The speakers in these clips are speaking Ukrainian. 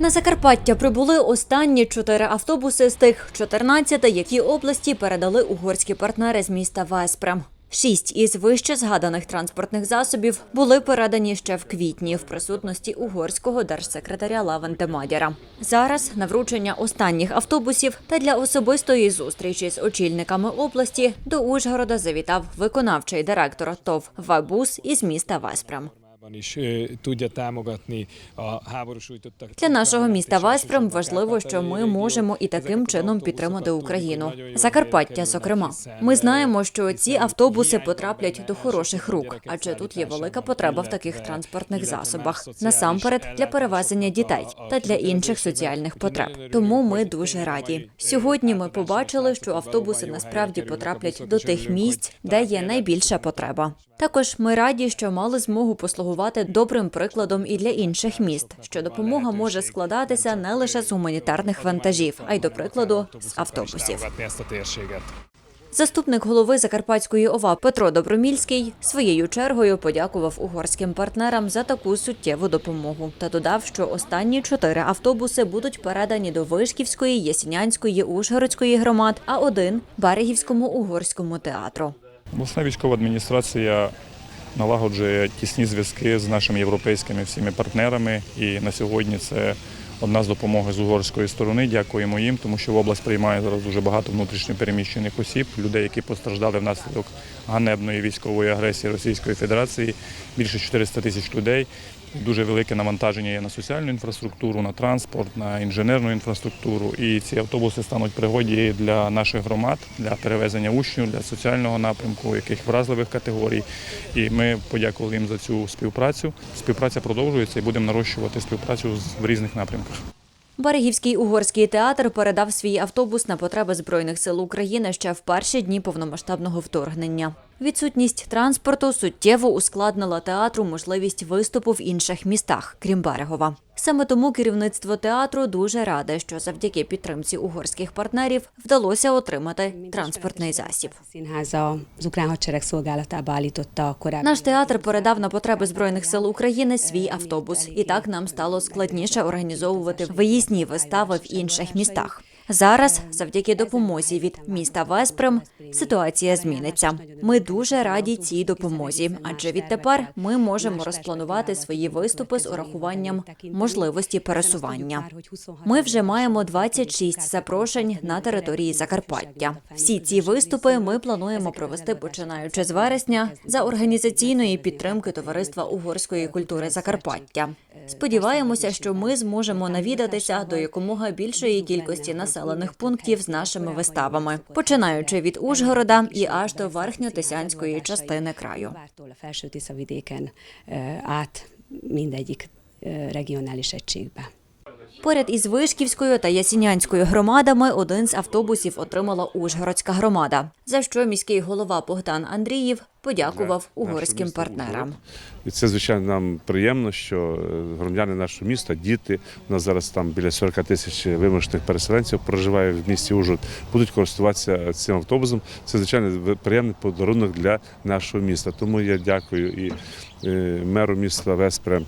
На Закарпаття прибули останні чотири автобуси з тих 14, які області передали угорські партнери з міста Веспрем. Шість із вище згаданих транспортних засобів були передані ще в квітні в присутності угорського держсекретаря Лавенте Мадяра. Зараз на вручення останніх автобусів та для особистої зустрічі з очільниками області до Ужгорода завітав виконавчий директор ТОВ «Вабус» із міста Веспрем. Is tudja támogatni a háborús sújtottak. Для нашого міста Веспрем важливо, що ми можемо і таким чином підтримати Україну. Закарпаття, зокрема, ми знаємо, що ці автобуси потраплять до хороших рук, адже тут є велика потреба в таких транспортних засобах, насамперед для перевезення дітей та для інших соціальних потреб. Тому ми дуже раді. Сьогодні ми побачили, що автобуси насправді потраплять до тих місць, де є найбільша потреба. Також ми раді, що мали змогу послугувати добрим прикладом і для інших міст, що допомога може складатися не лише з гуманітарних вантажів, а й до прикладу з автобусів. Заступник голови Закарпатської ОВА Петро Добромільський своєю чергою подякував угорським партнерам за таку суттєву допомогу та додав, що останні чотири автобуси будуть передані до Вишківської, Єсінянської, Ужгородської громад, а один Берегівському угорському театру. Обласна військова адміністрація налагоджує тісні зв'язки з нашими європейськими всіми партнерами. І на сьогодні це одна з допомоги з угорської сторони. Дякуємо їм, тому що в область приймає зараз дуже багато внутрішньо переміщених осіб, людей, які постраждали внаслідок ганебної військової агресії Російської Федерації. Більше 400 тисяч людей. Дуже велике навантаження є на соціальну інфраструктуру, на транспорт, на інженерну інфраструктуру. І ці автобуси стануть пригоді для наших громад, для перевезення учнів, для соціального напрямку, яких вразливих категорій. І ми подякували їм за цю співпрацю. Співпраця продовжується і будемо нарощувати співпрацю в різних напрямках. Берегівський угорський театр передав свій автобус на потреби збройних сил України ще в перші дні повномасштабного вторгнення. Відсутність транспорту суттєво ускладнила театру можливість виступу в інших містах, крім Берегова. Саме тому керівництво театру дуже раде, що завдяки підтримці угорських партнерів вдалося отримати транспортний засіб. Наш театр передав на потреби збройних сил України свій автобус, і так нам стало складніше організовувати виїзні вистави в інших містах. Зараз, завдяки допомозі від міста Веспрем, ситуація зміниться. Ми дуже раді цій допомозі, адже відтепер ми можемо розпланувати свої виступи з урахуванням можливості пересування. Ми вже маємо 26 запрошень на території Закарпаття. Всі ці виступи ми плануємо провести починаючи з вересня за організаційної підтримки товариства угорської культури Закарпаття. Сподіваємося, що ми зможемо навідатися до якомога більшої кількості населених пунктів з нашими виставами, починаючи від Ужгорода і аж до верхньотисянської частини краю. Tiszavidéken mindegyik regionális egységbe. Поряд із Вишківською та Ясінянською громадами один з автобусів отримала Ужгородська громада, за що міський голова Богдан Андріїв подякував угорським партнерам. І це, звичайно, нам приємно, що е, громадяни нашого міста, діти, у нас зараз там біля 40 тисяч вимушених переселенців проживає в місті Ужгород, будуть користуватися цим автобусом. Це, звичайно, приємний подарунок для нашого міста. Тому я дякую і е, меру міста Веспре,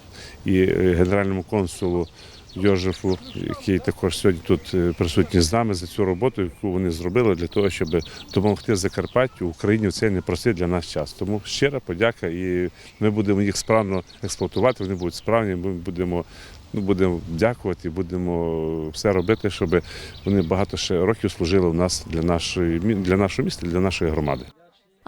і е, генеральному консулу. Йожефу, який також сьогодні тут е, присутній з нами за цю роботу, яку вони зробили для того, щоб допомогти Закарпаттю, Україні в цей непростий для нас час. Тому щира подяка, і ми будемо їх справно експлуатувати. Вони будуть справні. Ми будемо. Ну, будемо дякувати, будемо все робити, щоб вони багато ще років служили у нас для нашої для нашого міста, для нашої громади.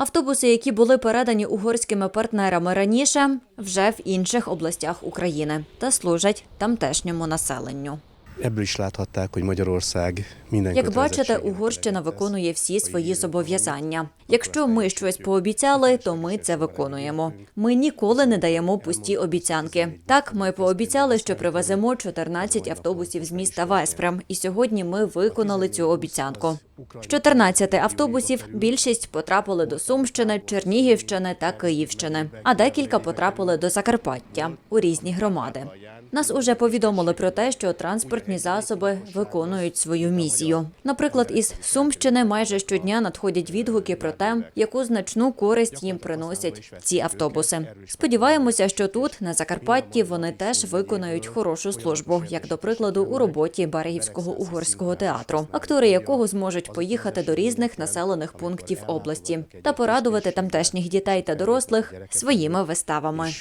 Автобуси, які були передані угорськими партнерами раніше, вже в інших областях України та служать тамтешньому населенню. Ebből is láthatták, hogy Magyarország minden Як бачите, Угорщина виконує всі свої зобов'язання. Якщо ми щось пообіцяли, то ми це виконуємо. Ми ніколи не даємо пусті обіцянки. Так, ми пообіцяли, що привеземо 14 автобусів з міста Веспрем, і сьогодні ми виконали цю обіцянку. З 14 автобусів більшість потрапили до Сумщини, Чернігівщини та Київщини, а декілька потрапили до Закарпаття у різні громади. Нас уже повідомили про те, що транспортні засоби виконують свою місію. Наприклад, із Сумщини майже щодня надходять відгуки про те, яку значну користь їм приносять ці автобуси. Сподіваємося, що тут, на Закарпатті, вони теж виконають хорошу службу, як до прикладу, у роботі Берегівського угорського театру, актори якого зможуть поїхати до різних населених пунктів області та порадувати тамтешніх дітей та дорослих своїми виставами.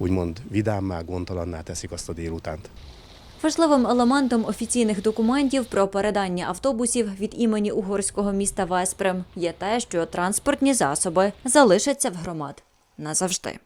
Úgymond vidámmá, gondtalanná teszik. Важливим елементом офіційних документів про передання автобусів від імені угорського міста Веспрем є те, що транспортні засоби залишаться в громад назавжди.